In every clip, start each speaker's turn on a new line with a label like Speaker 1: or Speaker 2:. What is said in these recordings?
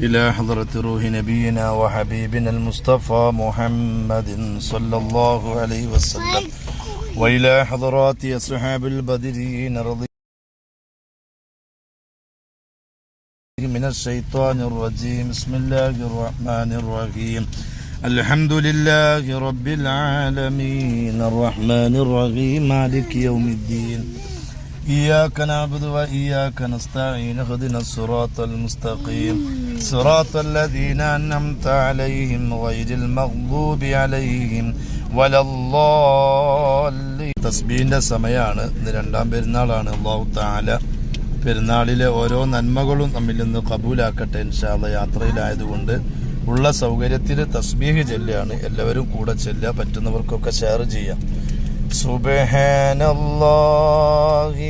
Speaker 1: إلى حضرة روح نبينا وحبيبنا المصطفى محمد صلى الله عليه وسلم. وإلى حضرات أصحاب البدرين رضي من الشيطان الرجيم. بسم الله الرحمن الرحيم. الحمد لله رب العالمين. الرحمن الرحيم. مالك يوم الدين. إياك نعبد وإياك نستعين. اهدنا الصراط المستقيم. صراط الذين أنعمت عليهم غير المغضوب عليهم ولا الضالين തസ്ബീന്റെ സമയമാണ് ഇന്ന് രണ്ടാം പെരുന്നാളാണ് അള്ളാഹു താല പെരുന്നാളിലെ ഓരോ നന്മകളും നമ്മിൽ നിന്ന് കബൂലാക്കട്ടെ ഇൻഷാല്ല യാത്രയിലായതുകൊണ്ട് ഉള്ള സൗകര്യത്തിൽ തസ്ബീഹ് ചെല്ലുകയാണ് എല്ലാവരും കൂടെ ചെല്ലുക പറ്റുന്നവർക്കൊക്കെ ഷെയർ ചെയ്യാം സുബ്ഹാനല്ലാഹി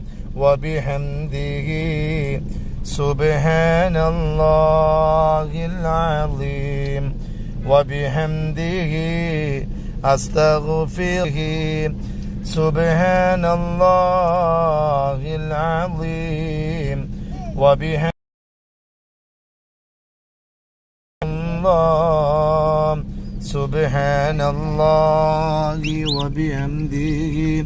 Speaker 1: وبحمده سبحان الله العظيم. وبحمده أستغفره سبحان الله العظيم. وبحمده الله سبحان الله وبحمده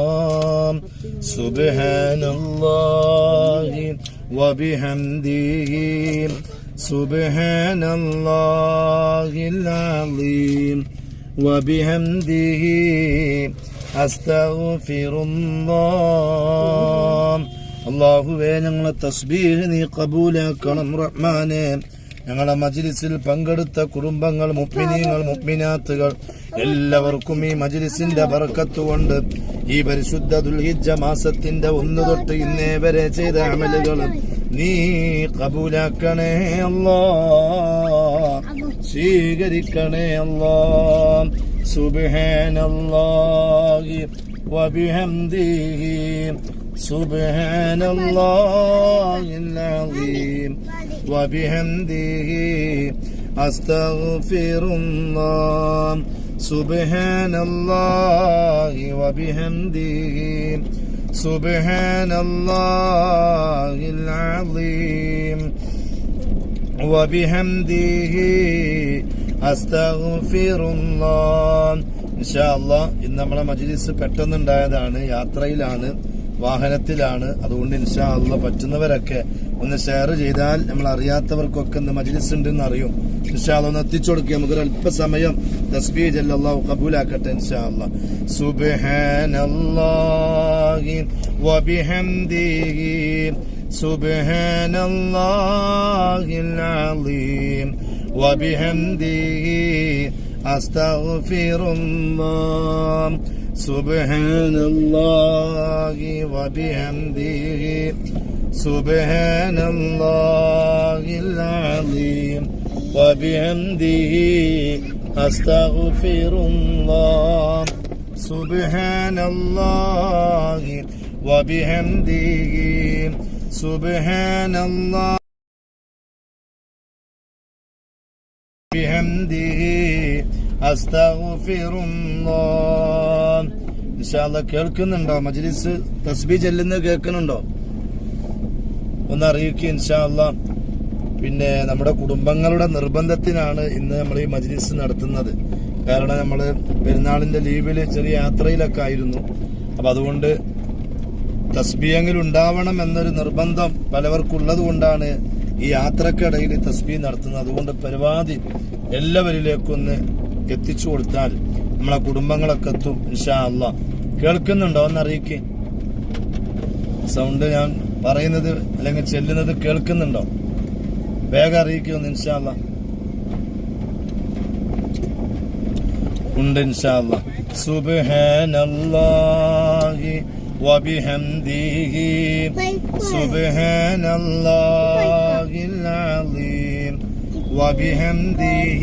Speaker 1: سبحان الله وبحمده سبحان الله العظيم وبحمده أستغفر الله അള്ളാഹുവേ ഞങ്ങളെ തസ്ബീഹ് നീ കബൂലാക്കണം റഹ്മാനെ ഞങ്ങളുടെ മജ്ലിസിൽ പങ്കെടുത്ത കുടുംബങ്ങൾ മുപ്പിനീങ്ങൾ മുപ്പിനാത്തുകൾ എല്ലാവർക്കും ഈ മജിലിസിന്റെ വറക്കത്തുകൊണ്ട് ഈ പരിശുദ്ധ ദുൽഹിജ മാസത്തിന്റെ ഒന്ന് തൊട്ട് ഇന്നേ വരെ ചെയ്ത അമലുകൾ നീ കബൂലാക്കണേ അല്ലോ. സ്വീകരിക്കണേ അല്ലോ. സുബിഹാനല്ലാഹി വബിഹംദിഹി സുബിഹാനല്ലാഹിൽ വബിഹംദിഹി അസ്തഗ്ഫിറുല്ലാഹ്. سبحان الله وبحمده سبحان الله العظيم وبحمده أستغفر الله ഇൻഷാ അള്ളാ ഇന്ന് നമ്മളെ മജ്ലിസ് പെട്ടെന്നുണ്ടായതാണ് യാത്രയിലാണ് വാഹനത്തിലാണ്. അതുകൊണ്ട് ഇൻഷാ അല്ല പറ്റുന്നവരൊക്കെ ഒന്ന് ഷെയർ ചെയ്താൽ നമ്മൾ അറിയാത്തവർക്കൊക്കെ ഒന്ന് മജ്ലിസ് ഉണ്ടെന്ന് അറിയും. ഇൻഷാ അല്ല ഒന്ന് എത്തിച്ചു കൊടുക്കുക. നമുക്കൊരു അല്പസമയം തസ്ബീ ജല്ലാഹു കബൂലാക്കട്ടെ ഇൻഷാ അല്ല സുബ്ഹാനല്ലാഹി വബിഹംദിഹി. വബിഹംദിഹി. سبحان الله وبحمده. سبحان الله العظيم وبحمده. أستغفر الله. سبحان الله وبحمده. سبحان الله بحمده أستغفر الله. ഇൻഷാല്ല കേൾക്കുന്നുണ്ടോ? മജ്ലിസ് തസ്ബി ചെല്ലുന്നത് കേൾക്കുന്നുണ്ടോ? ഒന്ന് അറിയിക്കുക ഇൻഷാല്ല പിന്നെ നമ്മുടെ കുടുംബങ്ങളുടെ നിർബന്ധത്തിനാണ് ഇന്ന് നമ്മൾ ഈ മജ്ലിസ് നടത്തുന്നത്. കാരണം നമ്മൾ പെരുന്നാളിന്റെ ലീവിൽ ചെറിയ യാത്രയിലൊക്കെ ആയിരുന്നു. അപ്പൊ അതുകൊണ്ട് തസ്ബിയെങ്കിൽ ഉണ്ടാവണം എന്നൊരു നിർബന്ധം പലവർക്കുള്ളത് കൊണ്ടാണ് ഈ യാത്രക്കിടയിൽ തസ്ബി നടത്തുന്നത്. അതുകൊണ്ട് പരമാവധി എല്ലാവരിലേക്കൊന്ന് എത്തിച്ചു കൊടുത്താൽ നമ്മളെ കുടുംബങ്ങളൊക്കെ എത്തും ഇൻഷാ അല്ല കേൾക്കുന്നുണ്ടോ എന്ന് അറിയിക്ക് സൗണ്ട് ഞാൻ പറയുന്നത് അല്ലെങ്കിൽ ചെല്ലുന്നത് കേൾക്കുന്നുണ്ടോ വേഗം അറിയിക്കുമെന്ന് ഇൻഷാ അല്ല ഉണ്ട് ഇൻഷാ അല്ല സുബ്ഹാനല്ലാഹി വബിഹംദിഹി سبحان الله العظيم وبحمده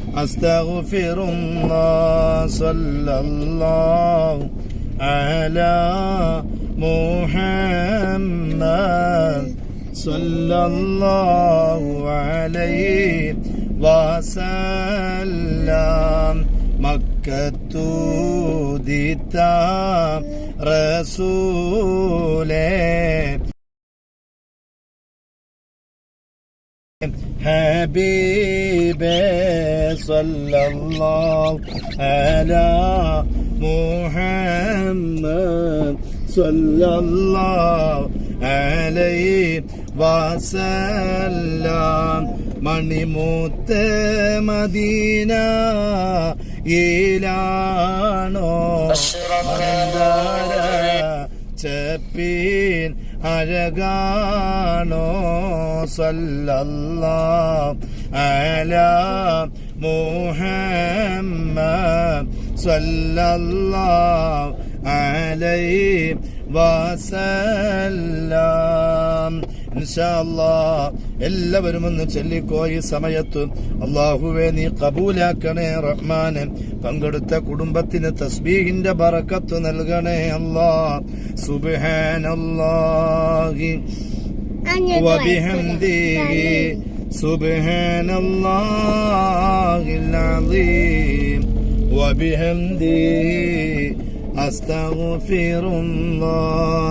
Speaker 1: أستغفر الله صلى الله على محمد صلى الله عليه وسلم. مكة ديتا رسوله. حبيبي صلى الله على محمد صلى الله عليه وسلم മണിമൂത്ത മദീന ഈലാണോ മന്ദാര ചപ്പീൻ അഴകാണോ സല്ലല്ലാ അല സല്ലല്ലാ അലൈ വസല്ലാം. ഇൻഷാല്ലാ എല്ലാവരും ഒന്ന് ചൊല്ലിക്കോ ഈ സമയത്ത് അള്ളാഹുവെ നീ കബൂലാക്കണേ റഹ്മാനെ പങ്കെടുത്ത കുടുംബത്തിന് തസ്ബീഹിന്റെ ബറക്കത്ത് നൽകണേ അല്ലാ സുബ്ഹാനല്ലാഹി وبحمده سبحان الله العظيم وبحمده أستغفر الله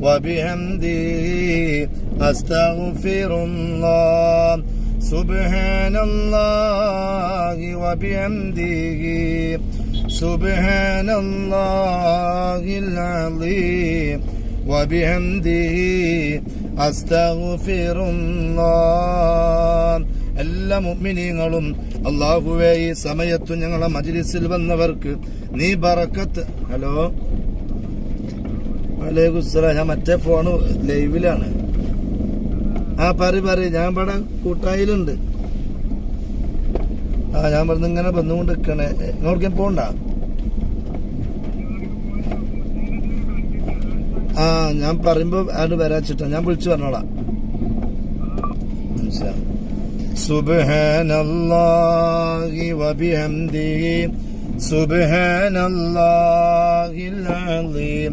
Speaker 1: وبحمده أستغفر الله سبحان الله وبحمده سبحان الله العظيم وبحمده أستغفر الله എല്ലാ മുഅ്മിനീങ്ങളും അള്ളാഹുവേ ഈ സമയത്ത് ഞങ്ങളെ മജ്ലിസിൽ വന്നവർക്ക് നീ ബറക്കത്ത് ഹലോ വലൈക്കുസ്സലാം ഞാൻ മറ്റേ ഫോണ് ലൈവിലാണ് ആ പറ പറ ഞാൻ ഇവിടെ കൂട്ടായിലുണ്ട് ആ ഞാൻ പറഞ്ഞ ഇങ്ങനെ വന്നുകൊണ്ട് നിൽക്കണേ ഇങ്ങോട്ടേക്കും പോണ്ട ആ ഞാൻ പറയുമ്പോ ആട് വരാച്ചിട്ടാ ഞാൻ വിളിച്ചു പറഞ്ഞോളാം മനസ്സിലാവും سبحان الله وبحمده سبحان الله العظيم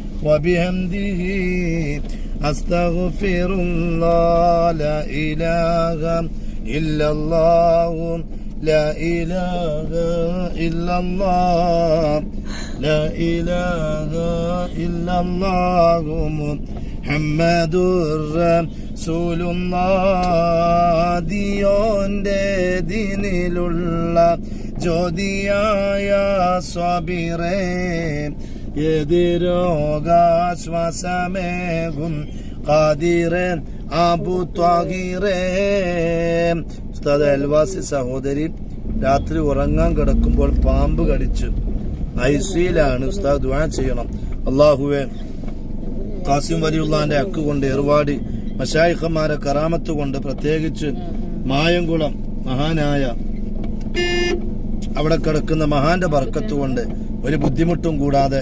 Speaker 1: وبحمده أستغفر الله لا إله إلا الله لا إله إلا الله لا إله إلا الله محمد رسول الله diyon dediğin ulla jodiya ya sabire എതിരോഗാശ്വാസമേകും ഖാദിറൻ Abu ത്വാഹിറേ ഉസ്താദ് അൽവാസി സഹോദരി രാത്രി ഉറങ്ങാൻ കിടക്കുമ്പോൾ പാമ്പ് കടിച്ചു. ഐസിയിലാണ് ഉസ്താദ് ദുആ ചെയ്യണം. അള്ളാഹുവെ കാസിം വലിയുള്ളാന്റെ അക്ക് കൊണ്ട് ഏർവാടി മഷായിഖന്മാരെ കറാമത്ത് കൊണ്ട് പ്രത്യേകിച്ച് മായംകുളം മഹാനായ അവിടെ കിടക്കുന്ന മഹാന്റെ ബർക്കത്ത് കൊണ്ട് ഒരു ബുദ്ധിമുട്ടും കൂടാതെ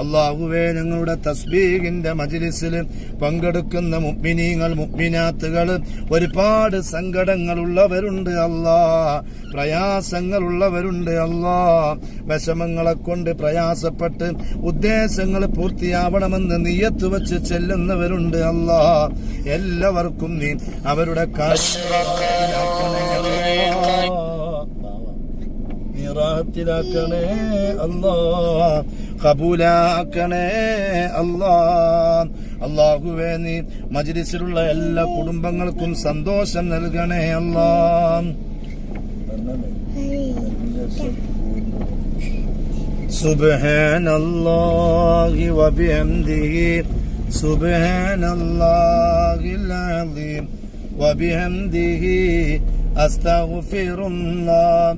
Speaker 1: അള്ളാഹുവേ ഞങ്ങളുടെ തസ്ബീഹിന്റെ മജിലിസിൽ പങ്കെടുക്കുന്ന മുഗ്മിനീങ്ങൾ മുഗ്മിനാത്തുകൾ ഒരുപാട് സങ്കടങ്ങളുള്ളവരുണ്ട് അല്ലാ. പ്രയാസങ്ങളുള്ളവരുണ്ട് അല്ലാ. വിഷമങ്ങളെ കൊണ്ട് പ്രയാസപ്പെട്ട് ഉദ്ദേശങ്ങൾ പൂർത്തിയാവണമെന്ന് നീയത്ത് വെച്ച് ചെല്ലുന്നവരുണ്ട് അല്ലാ. എല്ലാവർക്കും നീ അവരുടെ ാക്കണേ അല്ലാ കബൂലാക്കണേ അല്ലാ അള്ളാഹുവേ നീ മജ്ലിസിലുള്ള എല്ലാ കുടുംബങ്ങൾക്കും സന്തോഷം നൽകണേ അല്ലാ سبحان الله وبحمده سبحان الله العظيم وبحمده أستغفر الله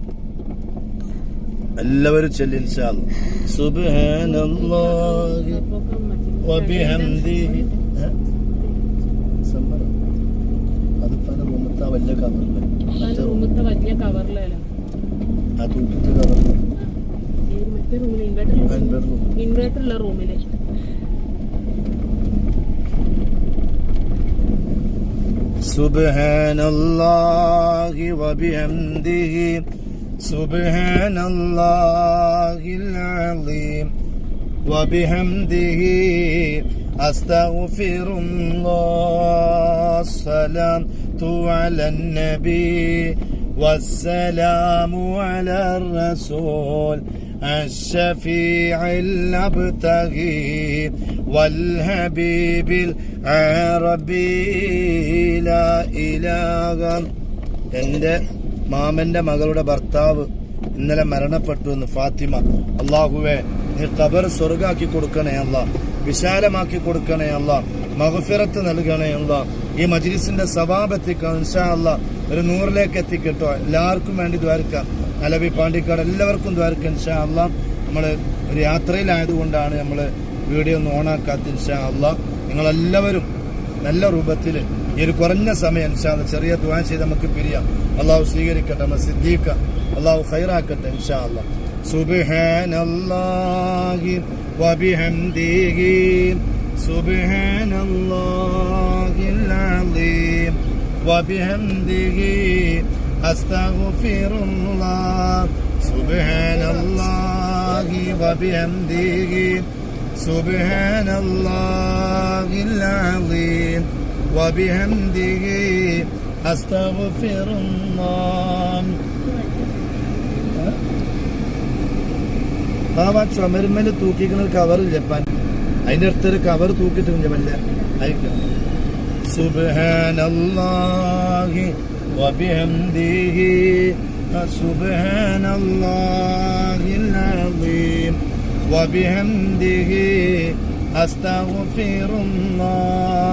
Speaker 1: എല്ലാവരും ചൊല്ലി ഇൻഷാ അല്ലാ. സുബ്ഹാനല്ലാഹി വബിഹംദിഹി ഏ? സമ്മതം. അതിപ്പോ അതിന്റെ റൂമത്തെ ആ വലിയ കവറില് മറ്റേ റൂം
Speaker 2: റൂമത്തെ വലിയ കവറിലല്ലോ
Speaker 1: ആ തൂക്കിട്ട് കവറില്
Speaker 2: മറ്റേ റൂമിൽ ഇൻവെർട്ടർ
Speaker 1: അതിന്റെ റൂം
Speaker 2: ഇൻവെർട്ടർ ഉള്ള റൂമില്
Speaker 1: سبحان الله وبحمده سبحان الله العظيم وبحمده أستغفر الله السلام على النبي والسلام على الرسول الشفيع الأبتغي والحبيب العربي لا إله എൻ്റെ മാമന്റെ മകളുടെ ഭർത്താവ് ഇന്നലെ മരണപ്പെട്ടു എന്ന് ഫാത്തിമ. അള്ളാഹുവെ നീ ഖബർ സ്വർഗാക്കി കൊടുക്കണേ അല്ല. വിശാലമാക്കി കൊടുക്കണേ അല്ല. മഹഫിറത്ത് നൽകണേ അല്ല. ഈ മജ്ലിസിന്റെ സവാബെത്തിക്കണം ഇൻഷാ അല്ല ഒരു നൂറിലേക്ക് എത്തിക്കട്ടോ. എല്ലാവർക്കും വേണ്ടി ദ്വാരക്കാം. അലവി പാണ്ടിക്കാട് എല്ലാവർക്കും ദ്വാരക്കാം ഇൻഷാ അല്ല നമ്മൾ ഒരു യാത്രയിലായതുകൊണ്ടാണ് നമ്മൾ വീഡിയോ ഒന്ന് ഓണാക്കാത്ത ഇൻഷാ അല്ല നിങ്ങളെല്ലാവരും നല്ല രൂപത്തിൽ ഈ ഒരു കുറഞ്ഞ സമയം ഇൻഷാ അല്ലാ ചെറിയ ദ്വാ ചെയ്ത് നമുക്ക് പിരിയാം അള്ളാഹു സ്വീകരിക്കട്ടെ നമ്മൾ സിദ്ദീഖ അള്ളാഹു ഖൈറാക്കട്ടെ ഇൻഷാ അല്ലാ സുബ്ഹാനല്ലാഹി വബിഹംദിഹി സുബ്ഹാനല്ലാഹിൽ അലീം വബിഹംദിഹി അസ്തഗ്ഫിറുല്ലാഹ് സുബ്ഹാനല്ലാഹി വബിഹംദിഹി سبحان الله العظيم وبحمده أستغفر الله ആ ചുമരുമ്മൽ തൂക്കിക്കുന്ന ഒരു കവർ ജപ്പാൻ അതിന്റെ അടുത്തൊരു കവർ തൂക്കിയിട്ടുണ്ട് വല്ല അയക്കാം സുബ്ഹാനല്ലാഹി വബിഹംദിഹി സുബ്ഹാനല്ലാഹിൽ അലീം وبحمده أستغفر الله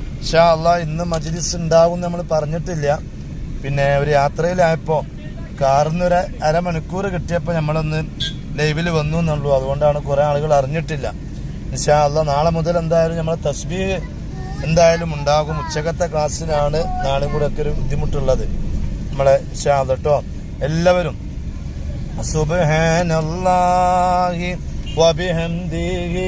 Speaker 1: ഷാല്ല ഇന്ന് മജ്ലിസ് ഉണ്ടാവും നമ്മൾ പറഞ്ഞിട്ടില്ല. പിന്നെ ഒരു യാത്രയിലായപ്പോൾ കാറിൽ നിന്ന് അരമണിക്കൂർ കിട്ടിയപ്പോൾ നമ്മളൊന്ന് ലൈവിൽ വന്നു എന്നുള്ളൂ അതുകൊണ്ടാണ് കുറേ ആളുകൾ അറിഞ്ഞിട്ടില്ല. നിശാല്ല നാളെ മുതൽ എന്തായാലും നമ്മളെ തസ്ബീഹ് എന്തായാലും ഉണ്ടാകും. ഉച്ചകത്തെ ക്ലാസ്സിലാണ് നാളെ കൂടെ ഒക്കെ ഒരു ബുദ്ധിമുട്ടുള്ളത്. നമ്മളെ ഷാദ് കേട്ടോ എല്ലാവരും സുബഹാനല്ലാഹി വബിഹംദിഹി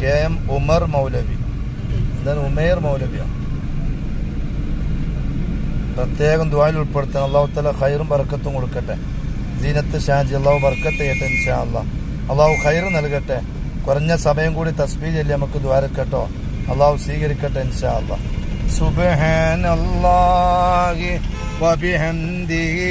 Speaker 1: കെ എം ഉമർ മൗലവി. എന്താണ് ഉമേർ മൗലവിയാണ് പ്രത്യേകം ദ്വായിൽ ഉൾപ്പെടുത്തണം അള്ളാഹു തല ഖൈറും ബർക്കത്തും കൊടുക്കട്ടെ. ജീനത്ത് ഷാജി അള്ളാഹു ബർക്കത്ത് ചെയ്യട്ടെ ഇൻഷാ അള്ളാഹ് അള്ളാഹു ഖൈറ് നൽകട്ടെ. കുറഞ്ഞ സമയം കൂടി തസ്ബീ ചൊല്ലി നമുക്ക് ദ്വാരക്കട്ടോ അള്ളാഹു സ്വീകരിക്കട്ടെ ഇൻഷാ അള്ളാഹ് സുബഹാനല്ലാഹി വബിഹംദിഹി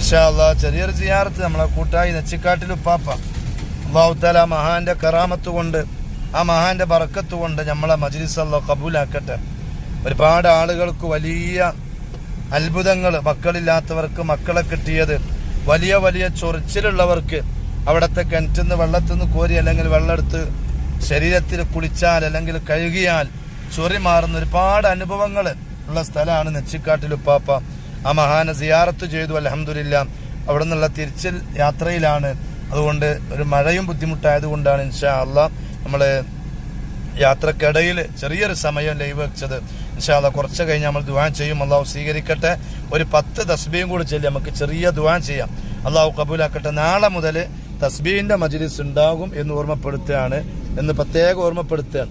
Speaker 1: ഇൻഷാല്ലാ ചെറിയൊരു സിയാറത്ത് നമ്മളെ കൂട്ടായി നെച്ചിക്കാട്ടിൽ ഉപ്പാപ്പ. അള്ളാഹുത്താല മഹാന്റെ കറാമത്ത് കൊണ്ട് ആ മഹാന്റെ ബറക്കത്ത് കൊണ്ട് നമ്മളെ മജ്ലിസ് അള്ളാഹ് കബൂലാക്കട്ടെ. ഒരുപാട് ആളുകൾക്ക് വലിയ അത്ഭുതങ്ങൾ മക്കളില്ലാത്തവർക്ക് മക്കളെ കിട്ടിയത്. വലിയ വലിയ ചൊറിച്ചിലുള്ളവർക്ക് അവിടുത്തെ കിണറ്റിൽ നിന്ന് വെള്ളത്തിൽ നിന്ന് കോരി അല്ലെങ്കിൽ വെള്ളമെടുത്ത് ശരീരത്തിൽ കുളിച്ചാൽ അല്ലെങ്കിൽ കഴുകിയാൽ ചൊറി മാറുന്ന ഒരുപാട് അനുഭവങ്ങൾ ഉള്ള സ്ഥലമാണ് നെച്ചിക്കാട്ടിൽ ഉപ്പാപ്പ. ആ മഹാനെ സിയാറത്ത് ചെയ്തു അലഹമില്ല അവിടെ നിന്നുള്ള തിരിച്ചൽ യാത്രയിലാണ്. അതുകൊണ്ട് ഒരു മഴയും ബുദ്ധിമുട്ടായത് കൊണ്ടാണ് ഇൻഷാ അള്ളാ നമ്മൾ യാത്രക്കിടയിൽ ചെറിയൊരു സമയം ലൈവ് വെച്ചത്. ഇൻഷാല്ല കുറച്ച് കഴിഞ്ഞ് നമ്മൾ ദുവാൻ ചെയ്യും. അള്ളാഹു സ്വീകരിക്കട്ടെ. ഒരു പത്ത് തസ്ബിയും കൂടി ചൊല്ലി നമുക്ക് ചെറിയ ദുവാൻ ചെയ്യാം. അള്ളാഹു കബൂലാക്കട്ടെ. നാളെ മുതൽ തസ്ബീന്റെ മജ്ലിസ് ഉണ്ടാകും എന്ന് ഓർമ്മപ്പെടുത്തുകയാണ്. എന്ന് പ്രത്യേക ഓർമ്മപ്പെടുത്തുകയാണ്.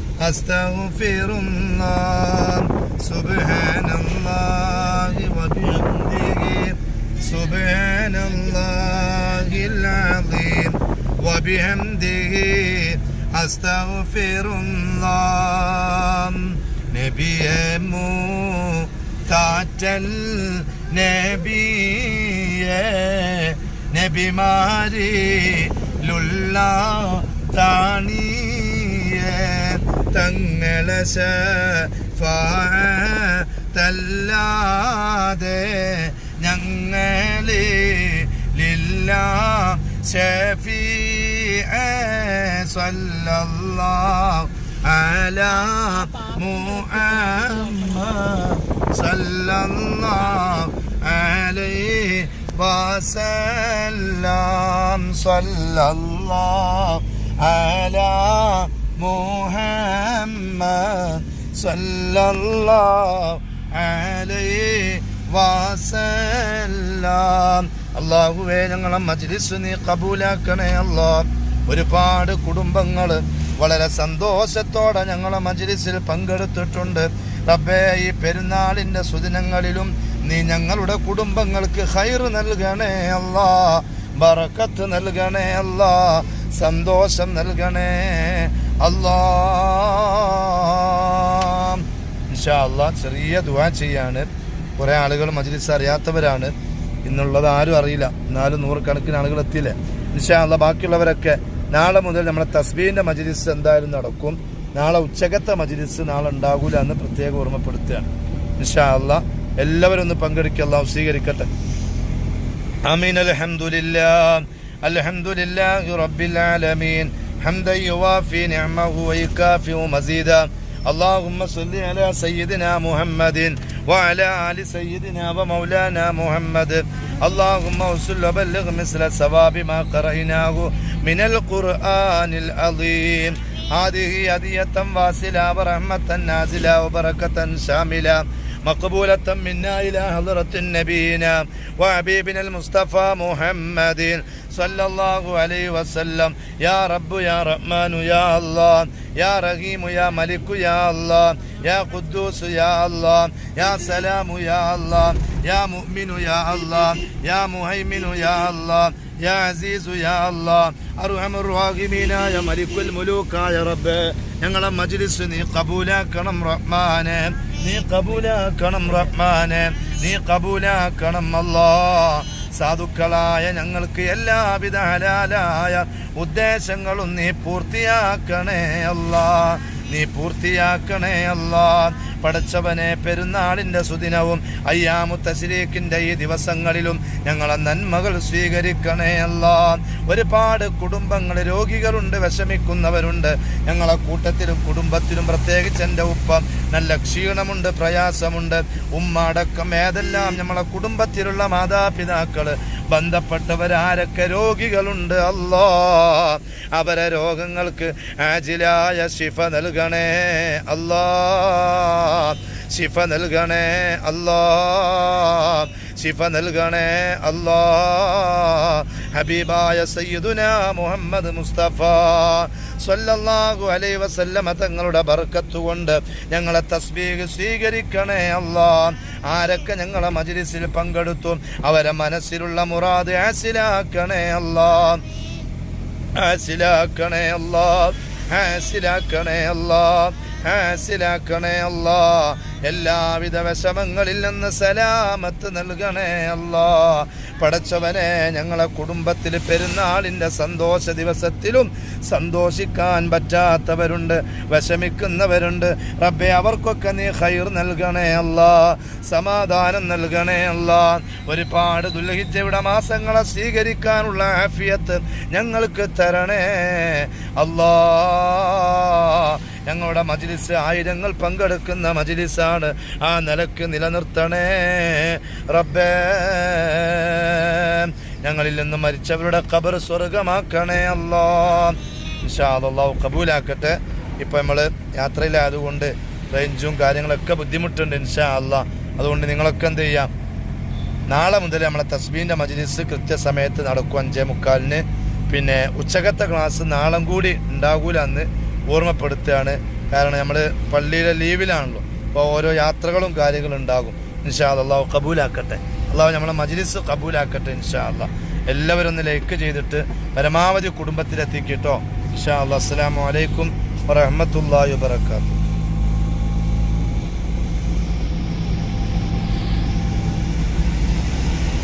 Speaker 1: أستغفر الله سبحان الله وبحمده سبحان الله العظيم وبحمده أستغفر الله നബിയെ മൂത്താറ്റൽ നബിയെ നബിമാരിലുള്ള താണിയെ തങ്ങളെ തല്ലാതെ ഞങ്ങളെ ലില്ല ഷഫീ സല്ലല്ലാഹു അലാ മുഹമ്മദ് സല്ലല്ലാഹു അലൈഹി വസല്ലം സല്ലല്ലാഹു അലാ മുഹമ്മദ് സല്ലല്ലാഹു അലൈഹി വസല്ലം. അള്ളാഹുവേ ഞങ്ങളെ മജ്ലിസ് നീ കബൂലാക്കണേ അല്ലാ ഒരുപാട് കുടുംബങ്ങൾ വളരെ സന്തോഷത്തോടെ ഞങ്ങളെ മജ്ലിസിൽ പങ്കെടുത്തിട്ടുണ്ട്. റബ്ബേ ഈ പെരുന്നാളിന്റെ സുദിനങ്ങളിലും നീ ഞങ്ങളുടെ കുടുംബങ്ങൾക്ക് ഹൈർ നൽകണേ അല്ലാ ബറക്കത്ത് നൽകണേ അല്ലാ സന്തോഷം നൽകണേ. അല്ലാ. ചെറിയ ദുവാ ചെയ്യാണ്. കുറേ ആളുകൾ മജ്ലിസ് അറിയാത്തവരാണ്. ഇന്നുള്ളത് ആരും അറിയില്ല. എന്നാലും നൂറുകണക്കിന് ആളുകൾ എത്തിയില്ലേ? ഇൻഷാല്ല ബാക്കിയുള്ളവരൊക്കെ നാളെ മുതൽ നമ്മുടെ തസ്ബീന്റെ മജ്ലിസ് എന്തായാലും നടക്കും. നാളെ ഉച്ചകത്തെ മജ്ലിസ് നാളെ ഉണ്ടാകൂല എന്ന് പ്രത്യേകം ഓർമ്മപ്പെടുത്തുകയാണ്. ഇൻഷാല്ല എല്ലാവരും ഒന്ന് പങ്കെടുക്കുക സ്വീകരിക്കട്ടെ. അമീൻ അലഹമുല്ല الحمد لله رب العالمين حمدا يوافي نعمه ويكافئ مزيدا اللهم صل على سيدنا محمد وعلى آل سيدنا ومولانا محمد اللهم وصل وبلغ مثل ثواب ما قرأناه من القرآن العظيم هذه هدية واصلة ورحمة نازلة وبركة شاملة مقبولة منا إلى حضرة نبينا وحبيبنا المصطفى محمد صلى الله عليه وسلم. يا رب يا رحمن يا الله يا رحيم يا ملك يا الله يا قدوس يا الله يا سلام يا الله يا مؤمن يا الله يا مهيمن يا الله يا عزيز يا الله. أرحم الراحمين يا ملك الملوك يا رب. ഞങ്ങളെ മജ്ലിസ് നീ കബൂലാക്കണം റഹ്മാനെ. നീ കബൂലാക്കണം റഹ്മാനെ. നീ കബൂലാക്കണം അല്ലാ സാധുക്കളായ ഞങ്ങൾക്ക് എല്ലാവിധ ഹലാലായ ഉദ്ദേശങ്ങളും നീ പൂർത്തിയാക്കണേ അല്ലാ നീ പൂർത്തിയാക്കണേ അല്ലാ പടച്ചവനെ പെരുന്നാളിന്റെ സുദിനവും അയ്യാമു തശരീഖിന്റെ ഈ ദിവസങ്ങളിലും ഞങ്ങളെ നന്മകൾ സ്വീകരിക്കണേ അല്ല. ഒരുപാട് കുടുംബങ്ങൾ രോഗികളുണ്ട് വിഷമിക്കുന്നവരുണ്ട്. ഞങ്ങളെ കൂട്ടത്തിലും കുടുംബത്തിലും പ്രത്യേകിച്ച് എന്റെ ഉപ്പ നല്ല ക്ഷീണമുണ്ട് പ്രയാസമുണ്ട്. ഉമ്മ അടക്കം ഏതെല്ലാം നമ്മളെ കുടുംബത്തിലുള്ള മാതാപിതാക്കൾ? ബന്ധപ്പെട്ടവരാരൊക്കെ രോഗികളുണ്ട്. അല്ലോ അവരെ രോഗങ്ങൾക്ക് ആജിലായ ശിഫ നൽകണേ. അല്ലോ ശിഫ നൽകണേ. അല്ലോ ശിഫ നൽകണേ. അല്ലോ ഹബീബായ സയ്യിദുന മുഹമ്മദ് മുസ്തഫ. സ്വല്ലല്ലാഹു അലൈഹി വസല്ലമ തങ്ങളുടെ ബർക്കത്ത് കൊണ്ട് ഞങ്ങളെ തസ്ബീഹ് സ്വീകരിക്കണേ അല്ലാ. ആരൊക്കെ ഞങ്ങളെ മജ്ലിസിൽ പങ്കെടുത്തു അവരെ മനസ്സിലുള്ള മുറാദ് ആസിലാക്കണേ അല്ലാ. ആസിലാക്കണേ അല്ലാ. ആസിലാക്കണേ അല്ലാ. ആസിലാക്കണേ അല്ലാ. എല്ലാവിധ വിഷമങ്ങളിൽ നിന്ന് സലാമത്ത് നൽകണേ അല്ലാ. പടച്ചവനെ ഞങ്ങളെ കുടുംബത്തിൽ പെരുന്നാളിന്റെ സന്തോഷ ദിവസത്തിലും സന്തോഷിക്കാൻ പറ്റാത്തവരുണ്ട് വിഷമിക്കുന്നവരുണ്ട്. റബ്ബെ അവർക്കൊക്കെ നീ ഹൈർ നൽകണേ അല്ലാ സമാധാനം നൽകണേ അല്ലാ. ഒരുപാട് ദുൽഹിജയുടെ മാസങ്ങളെ സ്വീകരിക്കാനുള്ള ആഫിയത്ത് ഞങ്ങൾക്ക് തരണേ അല്ലാ. ഞങ്ങളുടെ മജിലിസ് ആയിരങ്ങൾ പങ്കെടുക്കുന്ന മജിലിസാണ്. ആ നിലയ്ക്ക് നിലനിർത്തണേ. റബ്ബേ ഞങ്ങളിൽ നിന്ന് മരിച്ചവരുടെ ഖബർ സ്വർഗമാക്കണേ അല്ലോ. ഇൻഷാ കബൂലാക്കട്ടെ. ഇപ്പം നമ്മൾ യാത്രയിലായതുകൊണ്ട് റേഞ്ചും കാര്യങ്ങളൊക്കെ ബുദ്ധിമുട്ടുണ്ട് ഇൻഷാ അല്ല അതുകൊണ്ട് നിങ്ങളൊക്കെ എന്ത് ചെയ്യാം? നാളെ മുതൽ നമ്മളെ തസ്ബീന്റെ മജ്ലിസ് കൃത്യസമയത്ത് നടക്കും അഞ്ചേ മുക്കാലിന്. പിന്നെ ഉച്ചകത്തെ ക്ലാസ് നാളെ കൂടി ഉണ്ടാകൂല അന്ന് ഓർമ്മപ്പെടുത്തുകയാണ്. കാരണം നമ്മൾ പള്ളിയിലെ ലീവിലാണല്ലോ. അപ്പോൾ ഓരോ യാത്രകളും കാര്യങ്ങളും ഉണ്ടാകും. ഇൻഷാ അള്ളാഹു കബൂലാക്കട്ടെ. അള്ളാഹു നമ്മളെ മജ്ലിസ് കബൂലാക്കട്ടെ ഇൻഷാ അള്ളാഹ് എല്ലാവരും ഒന്ന് ലൈക്ക് ചെയ്തിട്ട് പരമാവധി കുടുംബത്തിലെത്തിക്കിട്ടോ. ഇൻഷാ അള്ളാഹ് അസ്സാം വലൈക്കും വറഹ്മത്തുള്ളാഹി വബറകാതുഹു.